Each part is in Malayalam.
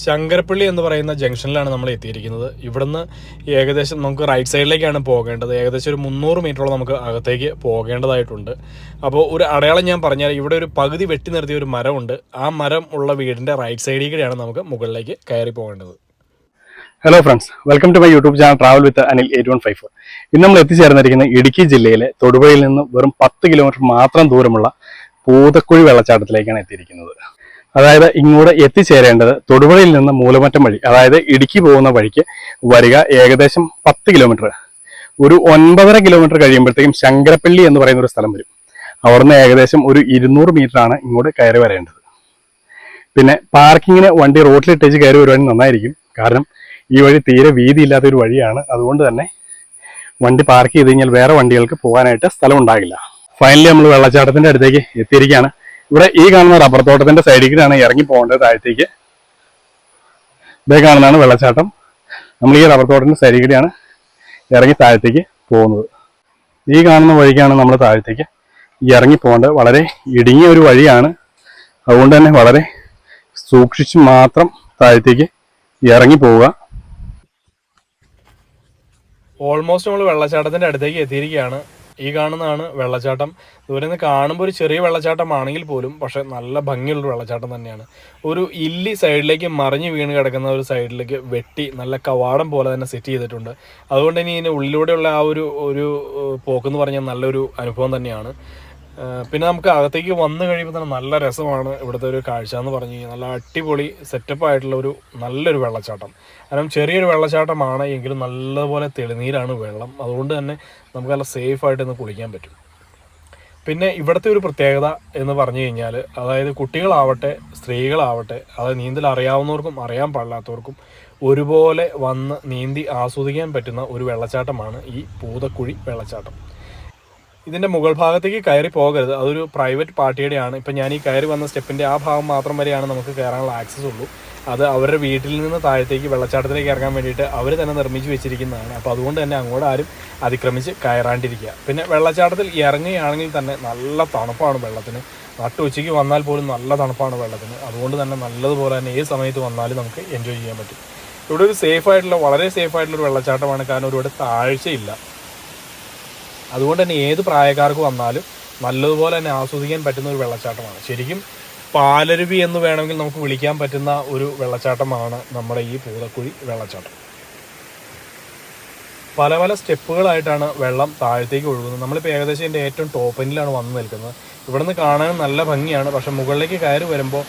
ശങ്കരപ്പള്ളി എന്ന് പറയുന്ന ജംഗ്ഷനിലാണ് നമ്മൾ എത്തിയിരിക്കുന്നത്. ഇവിടുന്ന് ഏകദേശം നമുക്ക് റൈറ്റ് സൈഡിലേക്കാണ് പോകേണ്ടത്. ഏകദേശം ഒരു മുന്നൂറ് മീറ്ററോളം നമുക്ക് അകത്തേക്ക് പോകേണ്ടതായിട്ടുണ്ട്. അപ്പോൾ ഒരു അടയാളം ഞാൻ പറഞ്ഞാൽ ഇവിടെ ഒരു പകുതി വെട്ടി നിർത്തിയ ഒരു മരമുണ്ട്. ആ മരം ഉള്ള വീടിന്റെ റൈറ്റ് സൈഡിൽ കൂടെയാണ് നമുക്ക് മുകളിലേക്ക് കയറി പോകേണ്ടത്. Hello friends welcome to my YouTube channel travel with Anil eight one five four ഇന്ന് നമ്മൾ എത്തിച്ചേർന്നിരിക്കുന്ന ഇടുക്കി ജില്ലയിലെ തൊടുപുഴയിൽ നിന്ന് വെറും പത്ത് കിലോമീറ്റർ മാത്രം ദൂരമുള്ള പൂതക്കുഴി വെള്ളച്ചാട്ടത്തിലേക്കാണ് എത്തിയിരിക്കുന്നത്. അതായത് ഇങ്ങോട്ട് എത്തിച്ചേരേണ്ടത് തൊടുപുഴയിൽ നിന്ന് മൂലമറ്റം വഴി അതായത് ഇടുക്കി പോകുന്ന വഴിക്ക് വരിക ഏകദേശം പത്ത് കിലോമീറ്റർ ഒരു ഒൻപതര കിലോമീറ്റർ കഴിയുമ്പോഴത്തേക്കും ശങ്കരപ്പള്ളി എന്ന് പറയുന്ന ഒരു സ്ഥലം വരും. അവിടുന്ന് ഏകദേശം ഒരു ഇരുന്നൂറ് ആണ് ഇങ്ങോട്ട് കയറി വരേണ്ടത്. പിന്നെ പാർക്കിങ്ങിന് വണ്ടി റോട്ടിലിട്ടേച്ച് കയറി വരുവാണെങ്കിൽ നന്നായിരിക്കും. കാരണം ഈ വഴി തീരെ വീതിയില്ലാത്ത ഒരു വഴിയാണ്. അതുകൊണ്ട് തന്നെ വണ്ടി പാർക്ക് ചെയ്ത് കഴിഞ്ഞാൽ വേറെ വണ്ടികൾക്ക് പോകാനായിട്ട് സ്ഥലം ഉണ്ടാകില്ല ഫൈനലി നമ്മൾ വെള്ളച്ചാട്ടത്തിന്റെ അടുത്തേക്ക് എത്തിയിരിക്കുകയാണ്. ഇവിടെ ഈ കാണുന്ന റബ്ബർ തോട്ടത്തിന്റെ സൈഡിലേക്കാണ് ഇറങ്ങി പോകേണ്ടത്. താഴത്തേക്ക് ഇതേ കാണുന്നതാണ് വെള്ളച്ചാട്ടം. നമ്മൾ ഈ റബ്ബർ തോട്ടത്തിന്റെ സൈഡിലേക്കാണ് ഇറങ്ങി താഴത്തേക്ക് പോകുന്നത്. ഈ കാണുന്ന വഴിക്കാണ് നമ്മൾ താഴത്തേക്ക് ഇറങ്ങി പോകേണ്ടത്. വളരെ ഇടുങ്ങിയ ഒരു വഴിയാണ്. അതുകൊണ്ട് തന്നെ വളരെ സൂക്ഷിച്ച് മാത്രം താഴത്തേക്ക് ഇറങ്ങി പോവുക. ഓൾമോസ്റ്റ് നമ്മൾ വെള്ളച്ചാട്ടത്തിന്റെ അടുത്തേക്ക് എത്തിയിരിക്കുകയാണ്. ഈ കാണുന്നതാണ് വെള്ളച്ചാട്ടം. ദൂരെ നിന്ന് കാണുമ്പോൾ ഒരു ചെറിയ വെള്ളച്ചാട്ടമാണെങ്കിൽ പോലും പക്ഷെ നല്ല ഭംഗിയുള്ള വെള്ളച്ചാട്ടം തന്നെയാണ്. ഒരു ഇല്ലി സൈഡിലേക്ക് മറിഞ്ഞ് വീണ് കിടക്കുന്ന ഒരു സൈഡിലേക്ക് വെട്ടി നല്ല കവാടം പോലെ തന്നെ സെറ്റ് ചെയ്തിട്ടുണ്ട്. അതുകൊണ്ട് ഇനി ഇതിന് ഉള്ളിലൂടെയുള്ള ആ ഒരു ഒരു പോക്കെന്ന് പറഞ്ഞാൽ നല്ലൊരു അനുഭവം തന്നെയാണ്. പിന്നെ നമുക്ക് അകത്തേക്ക് വന്നു കഴിയുമ്പോൾ തന്നെ നല്ല രസമാണ് ഇവിടുത്തെ ഒരു കാഴ്ച എന്ന് പറഞ്ഞു കഴിഞ്ഞാൽ നല്ല അടിപൊളി സെറ്റപ്പ് ആയിട്ടുള്ള ഒരു നല്ലൊരു വെള്ളച്ചാട്ടം. കാരണം ചെറിയൊരു വെള്ളച്ചാട്ടമാണ് എങ്കിലും നല്ലപോലെ തെളിനീരാണ് വെള്ളം. അതുകൊണ്ട് തന്നെ നമുക്ക് നല്ല സേഫ് ആയിട്ട് ഇന്ന് കുളിക്കാൻ പറ്റും. പിന്നെ ഇവിടുത്തെ ഒരു പ്രത്യേകത എന്ന് പറഞ്ഞു കഴിഞ്ഞാൽ അതായത് കുട്ടികളാവട്ടെ സ്ത്രീകളാവട്ടെ അതായത് നീന്തൽ അറിയാവുന്നവർക്കും അറിയാൻ പാടില്ലാത്തവർക്കും ഒരുപോലെ വന്ന് നീന്തി ആസ്വദിക്കാൻ പറ്റുന്ന ഒരു വെള്ളച്ചാട്ടമാണ് ഈ പൂതക്കുഴി വെള്ളച്ചാട്ടം. ഇതിന്റെ മുകൾ ഭാഗത്തേക്ക് കയറി പോകരുത്. അതൊരു പ്രൈവറ്റ് പാർട്ടിയുടെയാണ്. ഇപ്പം ഞാൻ ഈ കയറി വന്ന സ്റ്റെപ്പിന്റെ ആ ഭാഗം മാത്രം വരെയാണ് നമുക്ക് കയറാനുള്ള ആക്സസ് ഉള്ളൂ. അത് അവരുടെ വീട്ടിൽ നിന്ന് താഴത്തേക്ക് വെള്ളച്ചാട്ടത്തിലേക്ക് ഇറങ്ങാൻ വേണ്ടിയിട്ട് അവർ തന്നെ നിർമ്മിച്ച് വെച്ചിരിക്കുന്നതാണ്. അപ്പോൾ അതുകൊണ്ട് തന്നെ അങ്ങോട്ട് ആരും അതിക്രമിച്ച് കയറാണ്ടിരിക്കുക. പിന്നെ വെള്ളച്ചാട്ടത്തിൽ ഇറങ്ങുകയാണെങ്കിൽ തന്നെ നല്ല തണുപ്പാണ് വെള്ളത്തിന്. നട്ടുച്ചയ്ക്ക് വന്നാൽ പോലും നല്ല തണുപ്പാണ് വെള്ളത്തിന്. അതുകൊണ്ട് തന്നെ നല്ലതുപോലെ തന്നെ ഏത് സമയത്ത് വന്നാലും നമുക്ക് എൻജോയ് ചെയ്യാൻ പറ്റും. ഇവിടെ ഒരു സേഫ് ആയിട്ടുള്ള വളരെ സേഫ് ആയിട്ടുള്ള ഒരു വെള്ളച്ചാട്ടമാണ്. കാരണം ഒരുപാട് താഴ്ചയില്ല. അതുകൊണ്ട് തന്നെ ഏത് പ്രായക്കാർക്ക് വന്നാലും നല്ലതുപോലെ തന്നെ ആസ്വദിക്കാൻ പറ്റുന്ന ഒരു വെള്ളച്ചാട്ടമാണ്. ശരിക്കും പാലരുവി എന്ന് വേണമെങ്കിൽ നമുക്ക് വിളിക്കാൻ പറ്റുന്ന ഒരു വെള്ളച്ചാട്ടമാണ് നമ്മുടെ ഈ പൂതക്കുഴി വെള്ളച്ചാട്ടം. പല പല സ്റ്റെപ്പുകളായിട്ടാണ് വെള്ളം താഴത്തേക്ക് ഒഴുകുന്നത്. നമ്മളിപ്പോൾ ഏകദേശം എന്റെ ഏറ്റവും ടോപ്പ് വന്ന് നിൽക്കുന്നത്. ഇവിടുന്ന് കാണാൻ നല്ല ഭംഗിയാണ്. പക്ഷെ മുകളിലേക്ക് കയറി വരുമ്പോൾ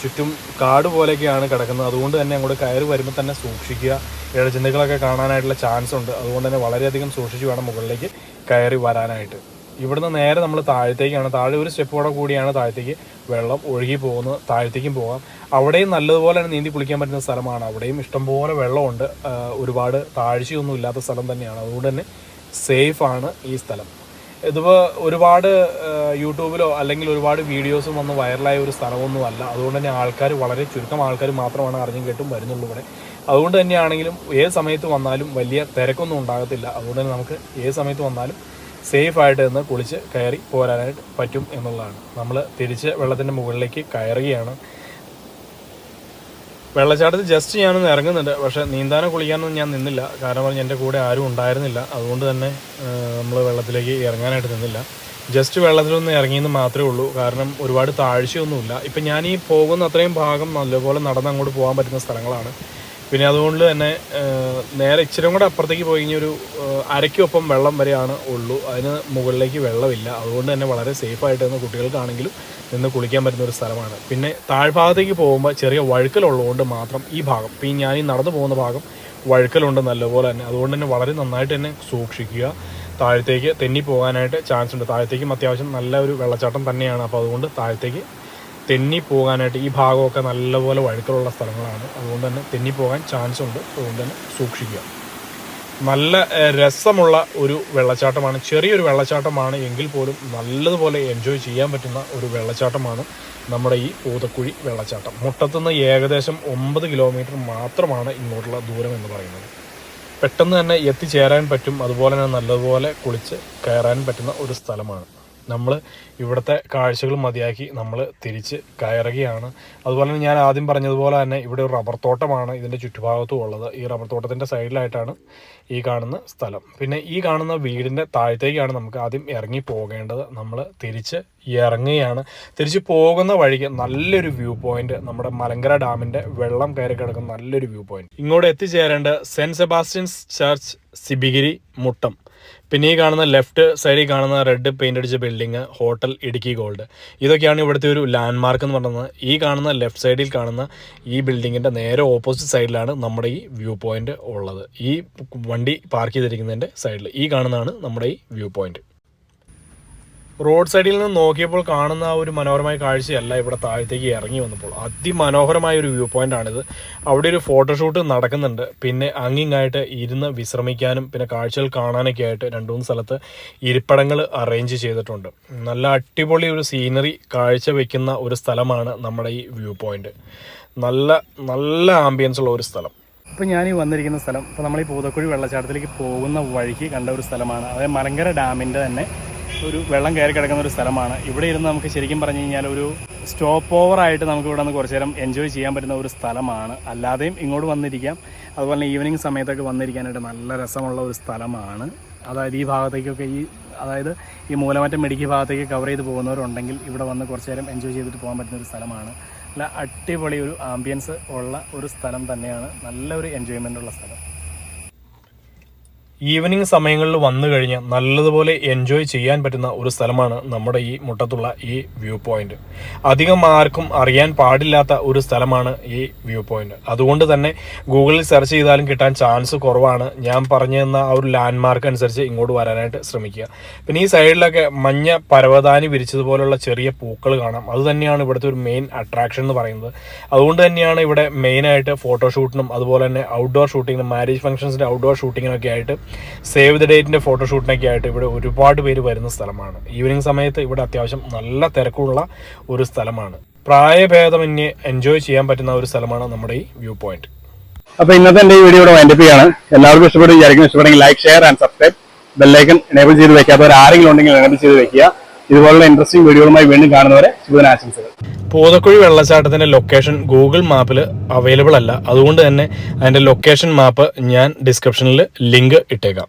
ചുറ്റും കാട് പോലെയൊക്കെയാണ് കിടക്കുന്നത്. അതുകൊണ്ട് തന്നെ അങ്ങോട്ട് കയറി വരുമ്പോൾ തന്നെ സൂക്ഷിക്കുക. ഇഴജന്തുക്കളൊക്കെ കാണാനായിട്ടുള്ള ചാൻസ് ഉണ്ട്. അതുകൊണ്ട് തന്നെ വളരെയധികം സൂക്ഷിച്ച് വേണം മുകളിലേക്ക് കയറി വരാനായിട്ട്. ഇവിടുന്ന് നേരെ നമ്മൾ താഴത്തേക്കാണ്. താഴെ ഒരു സ്റ്റെപ്പോടെ കൂടിയാണ് താഴത്തേക്ക് വെള്ളം ഒഴുകി പോകുന്നത്. താഴത്തേക്കും പോകാം. അവിടെയും നല്ലതുപോലെ തന്നെ നീന്തി കുളിക്കാൻ പറ്റുന്ന സ്ഥലമാണ്. അവിടെയും ഇഷ്ടംപോലെ വെള്ളമുണ്ട്. ഒരുപാട് താഴ്ചയൊന്നും ഇല്ലാത്ത സ്ഥലം തന്നെയാണ്. അതുകൊണ്ട് തന്നെ സേഫാണ് ഈ സ്ഥലം. ഇതിപ്പോൾ ഒരുപാട് യൂട്യൂബിലോ അല്ലെങ്കിൽ ഒരുപാട് വീഡിയോസും വന്ന് വൈറലായ ഒരു സ്ഥലമൊന്നുമല്ല. അതുകൊണ്ട് തന്നെ ആൾക്കാർ വളരെ ചുരുക്കം ആൾക്കാർ മാത്രമാണ് അറിഞ്ഞും കേട്ടും വരുന്നുള്ളൂ ഇവിടെ. അതുകൊണ്ട് തന്നെയാണെങ്കിലും ഏത് സമയത്ത് വന്നാലും വലിയ തിരക്കൊന്നും ഉണ്ടാകത്തില്ല. അതുകൊണ്ട് തന്നെ നമുക്ക് ഏത് സമയത്ത് വന്നാലും സേഫ് ആയിട്ട് നിന്ന് കുളിച്ച് കയറി പോരാനായിട്ട് പറ്റും എന്നുള്ളതാണ്. നമ്മൾ തിരിച്ച് വെള്ളത്തിന്റെ മുകളിലേക്ക് കയറുകയാണ്. വെള്ളച്ചാട്ടത്തിൽ ജസ്റ്റ് ഞാനൊന്ന് ഇറങ്ങുന്നുണ്ട്. പക്ഷേ നീന്താനോ കുളിക്കാനൊന്നും ഞാൻ നിന്നില്ല. കാരണം പറഞ്ഞാൽ എന്റെ കൂടെ ആരും ഉണ്ടായിരുന്നില്ല. അതുകൊണ്ട് തന്നെ നമ്മൾ വെള്ളത്തിലേക്ക് ഇറങ്ങാനായിട്ട് നിന്നില്ല. ജസ്റ്റ് വെള്ളത്തിലൊന്ന് ഇറങ്ങിയെന്ന് മാത്രമേ ഉള്ളൂ. കാരണം ഒരുപാട് താഴ്ചയൊന്നുമില്ല. ഇപ്പം ഞാൻ ഈ പോകുന്ന അത്രയും ഭാഗം നല്ലപോലെ നടന്ന് അങ്ങോട്ട് പോകാൻ പറ്റുന്ന സ്ഥലങ്ങളാണ്. പിന്നെ അതുകൊണ്ട് തന്നെ നേരെ ഇച്ചിരി കൂടെ അപ്പുറത്തേക്ക് പോയി കഴിഞ്ഞൊരു അരയ്ക്കൊപ്പം വെള്ളം വരെയാണ് ഉള്ളൂ. അതിന് മുകളിലേക്ക് വെള്ളമില്ല. അതുകൊണ്ട് തന്നെ വളരെ സേഫ് സേഫായിട്ട് നിന്ന് കുട്ടികൾക്കാണെങ്കിലും നിന്ന് കുളിക്കാൻ പറ്റുന്ന ഒരു സ്ഥലമാണ്. പിന്നെ താഴ്ഭാഗത്തേക്ക് പോകുമ്പോൾ ചെറിയ വഴുക്കലുള്ളതുകൊണ്ട് മാത്രം ഈ ഭാഗം ഇപ്പം ഈ ഞാൻ ഈ നടന്നു പോകുന്ന ഭാഗം വഴുക്കലുണ്ട് നല്ലപോലെ തന്നെ. അതുകൊണ്ട് തന്നെ വളരെ നന്നായിട്ട് തന്നെ സൂക്ഷിക്കുക. താഴത്തേക്ക് തെന്നി പോകാനായിട്ട് ചാൻസ് ഉണ്ട് താഴത്തേക്കും അത്യാവശ്യം നല്ല ഒരു വെള്ളച്ചാട്ടം തന്നെയാണ്. അപ്പോൾ അതുകൊണ്ട് താഴത്തേക്ക് തെന്നി പോകാനായിട്ട് ഈ ഭാഗമൊക്കെ നല്ലപോലെ വഴുക്കലുള്ള സ്ഥലങ്ങളാണ്. അതുകൊണ്ട് തന്നെ തെന്നി പോകാൻ ചാൻസ് ഉണ്ട്. അതുകൊണ്ട് തന്നെ സൂക്ഷിക്കുക. നല്ല രസമുള്ള ഒരു വെള്ളച്ചാട്ടമാണ്. ചെറിയൊരു വെള്ളച്ചാട്ടമാണ് എങ്കിൽ പോലും നല്ലതുപോലെ എൻജോയ് ചെയ്യാൻ പറ്റുന്ന ഒരു വെള്ളച്ചാട്ടമാണ് നമ്മുടെ ഈ പൂതക്കുഴി വെള്ളച്ചാട്ടം. മുട്ടത്തുനിന്ന് ഏകദേശം ഒമ്പത് കിലോമീറ്റർ മാത്രമാണ് ഇങ്ങോട്ടുള്ള ദൂരം എന്ന് പറയുന്നത്. പെട്ടെന്ന് തന്നെ എത്തിച്ചേരാൻ പറ്റും. അതുപോലെ തന്നെ നല്ലതുപോലെ കുളിച്ച് കയറാൻ പറ്റുന്ന ഒരു സ്ഥലമാണ്. നമ്മൾ ഇവിടുത്തെ കാഴ്ചകൾ മതിയാക്കി നമ്മൾ തിരിച്ച് കയറുകയാണ്. അതുപോലെ തന്നെ ഞാൻ ആദ്യം പറഞ്ഞതുപോലെ തന്നെ ഇവിടെ ഒരു റബ്ബർ തോട്ടമാണ് ഇതിന്റെ ചുറ്റുഭാഗത്തും ഉള്ളത്. ഈ റബ്ബർ തോട്ടത്തിന്റെ സൈഡിലായിട്ടാണ് ഈ കാണുന്ന സ്ഥലം. പിന്നെ ഈ കാണുന്ന വീടിന്റെ താഴത്തേക്കാണ് നമുക്ക് ആദ്യം ഇറങ്ങി പോകേണ്ടത്. നമ്മൾ തിരിച്ച് ഇറങ്ങുകയാണ്. തിരിച്ച് പോകുന്ന വഴിക്ക് നല്ലൊരു വ്യൂ പോയിന്റ് നമ്മുടെ മലങ്കര ഡാമിന്റെ വെള്ളം കയറി കിടക്കുന്ന നല്ലൊരു വ്യൂ പോയിന്റ്. ഇങ്ങോട്ട് എത്തിച്ചേരേണ്ട saint Sebastian's church Sibigiri Muttam. പിന്നെ ഈ കാണുന്ന ലെഫ്റ്റ് സൈഡിൽ കാണുന്ന റെഡ് പെയിന്റ് അടിച്ച ബിൽഡിംഗ് ഹോട്ടൽ ഇടുക്കി ഗോൾഡ് ഇതൊക്കെയാണ് ഇവിടുത്തെ ഒരു ലാൻഡ് മാർക്ക് എന്ന് പറയുന്നത് ഈ കാണുന്ന ലെഫ്റ്റ് സൈഡിൽ കാണുന്ന ഈ ബിൽഡിങ്ങിന്റെ നേരെ ഓപ്പോസിറ്റ് സൈഡിലാണ് നമ്മുടെ ഈ വ്യൂ പോയിന്റ് ഉള്ളത്. ഈ വണ്ടി പാർക്ക് ചെയ്തിരിക്കുന്നതിന്റെ സൈഡിൽ ഈ കാണുന്നതാണ് നമ്മുടെ ഈ വ്യൂ പോയിന്റ് റോഡ് സൈഡിൽ നിന്ന് നോക്കിയപ്പോൾ കാണുന്ന ഒരു മനോഹരമായ കാഴ്ചയല്ല ഇവിടെ താഴത്തേക്ക് ഇറങ്ങി വന്നപ്പോൾ. അതിമനോഹരമായ ഒരു വ്യൂ പോയിന്റ് ആണിത്. അവിടെ ഒരു ഫോട്ടോഷൂട്ട് നടക്കുന്നുണ്ട്. പിന്നെ അങ്ങിങ്ങായിട്ട് ഇരുന്ന് വിശ്രമിക്കാനും പിന്നെ കാഴ്ചകൾ കാണാനൊക്കെ ആയിട്ട് രണ്ട് മൂന്ന് സ്ഥലത്ത് ഇരിപ്പടങ്ങൾ അറേഞ്ച് ചെയ്തിട്ടുണ്ട്. നല്ല അടിപൊളി ഒരു സീനറി കാഴ്ച വെക്കുന്ന ഒരു സ്ഥലമാണ് നമ്മുടെ ഈ വ്യൂ പോയിന്റ് നല്ല നല്ല ആംബിയൻസ് ഉള്ള ഒരു സ്ഥലം. ഇപ്പോൾ ഞാൻ ഈ വന്നിരിക്കുന്ന സ്ഥലം ഇപ്പോൾ നമ്മൾ ഈ പൂതക്കുഴി വെള്ളച്ചാട്ടത്തിലേക്ക് പോകുന്ന വഴിക്ക് കണ്ട ഒരു സ്ഥലമാണ്. അതായത് മലങ്കര ഡാമിന്റെ തന്നെ ഒരു വെള്ളം കയറി കിടക്കുന്ന ഒരു സ്ഥലമാണ്. ഇവിടെ ഇരുന്ന് നമുക്ക് ശരിക്കും പറഞ്ഞു കഴിഞ്ഞാൽ ഒരു സ്റ്റോപ്പ് ഓവർ ആയിട്ട് നമുക്ക് ഇവിടെ നിന്ന് കുറച്ച് നേരം എൻജോയ് ചെയ്യാൻ പറ്റുന്ന ഒരു സ്ഥലമാണ്. അല്ലാതെയും ഇങ്ങോട്ട് വന്നിരിക്കാം. അതുപോലെ ഈവനിങ് സമയത്തൊക്കെ വന്നിരിക്കാനായിട്ട് നല്ല രസമുള്ള ഒരു സ്ഥലമാണ്. അതായത് ഈ ഭാഗത്തേക്കൊക്കെ ഈ അതായത് ഈ മൂലമറ്റം മെഡിക്കൽ ഭാഗത്തേക്ക് കവർ ചെയ്ത് പോകുന്നവരുണ്ടെങ്കിൽ ഇവിടെ വന്ന് കുറച്ച് നേരം എൻജോയ് ചെയ്തിട്ട് പോകാൻ പറ്റുന്ന ഒരു സ്ഥലമാണ്. നല്ല അടിപൊളി ഒരു ആംബിയൻസ് ഉള്ള ഒരു സ്ഥലം തന്നെയാണ്. നല്ലൊരു എൻജോയ്മെന്റ് ഉള്ള സ്ഥലം. ഈവനിങ് സമയങ്ങളിൽ വന്നു കഴിഞ്ഞാൽ നല്ലതുപോലെ എൻജോയ് ചെയ്യാൻ പറ്റുന്ന ഒരു സ്ഥലമാണ് നമ്മുടെ ഈ മുട്ടത്തുള്ള ഈ വ്യൂ പോയിന്റ് അധികം ആർക്കും അറിയാൻ പാടില്ലാത്ത ഒരു സ്ഥലമാണ് ഈ വ്യൂ പോയിന്റ് അതുകൊണ്ട് തന്നെ ഗൂഗിളിൽ സെർച്ച് ചെയ്താലും കിട്ടാൻ ചാൻസ് കുറവാണ്. ഞാൻ പറഞ്ഞു തന്ന ആ ഒരു ലാൻഡ് മാർക്ക് അനുസരിച്ച് ഇങ്ങോട്ട് വരാനായിട്ട് ശ്രമിക്കുക. പിന്നെ ഈ സൈഡിലൊക്കെ മഞ്ഞ പരവതാനി വിരിച്ചതുപോലുള്ള ചെറിയ പൂക്കൾ കാണാം. അത് തന്നെയാണ് ഇവിടുത്തെ ഒരു മെയിൻ അട്രാക്ഷൻ എന്ന് പറയുന്നത്. അതുകൊണ്ട് തന്നെയാണ് ഇവിടെ മെയിനായിട്ട് ഫോട്ടോഷൂട്ടിനും അതുപോലെ തന്നെ ഔട്ട്ഡോർ ഷൂട്ടിങ്ങിനും മാരേജ് ഫംഗ്ഷൻസിന്റെ ഔട്ട്ഡോർ ഷൂട്ടിങ്ങിനൊക്കെ ആയിട്ട് സേവ് ദ ഡേറ്റിന്റെ ഫോട്ടോഷൂട്ടിനൊക്കെ ആയിട്ട് ഇവിടെ ഒരുപാട് പേര് വരുന്ന സ്ഥലമാണ്. ഈവനിങ് സമയത്ത് ഇവിടെ അത്യാവശ്യം നല്ല തിരക്കുള്ള ഒരു സ്ഥലമാണ്. പ്രായഭേദമന്യേ എൻജോയ് ചെയ്യാൻ പറ്റുന്ന ഒരു സ്ഥലമാണ് നമ്മുടെ ഈ വ്യൂ പോയിന്റ്. അപ്പോൾ ഇന്നത്തെ എന്റെ ഈ വീഡിയോ ഇവിടെ വൈൻഡപ്പ് ചെയ്യാണ്. എല്ലാവർക്കും ഇഷ്ടപ്പെടും വിചാരിക്കും ഇഷ്ടപ്പെടുമെങ്കിൽ like share and subscribe bell icon enable ചെയ്ത് വെക്കാത്തവർ ആരെങ്കിലും ഉണ്ടെങ്കിൽ എനേബിൾ ചെയ്ത് വെക്കുക. ഇതുപോലുള്ള ഇൻട്രസ്റ്റിംഗ് വീഡിയോകളുമായി വീണ്ടും കാണുന്നവരെ ശുഭദിനാശംസകൾ പൂതക്കുഴി വെള്ളച്ചാട്ടത്തിന്റെ ലൊക്കേഷൻ ഗൂഗിൾ മാപ്പിൽ അവൈലബിൾ അല്ല. അതുകൊണ്ട് തന്നെ അതിന്റെ ലൊക്കേഷൻ മാപ്പ് ഞാൻ ഡിസ്ക്രിപ്ഷനിൽ ലിങ്ക് ഇട്ടേക്കാം.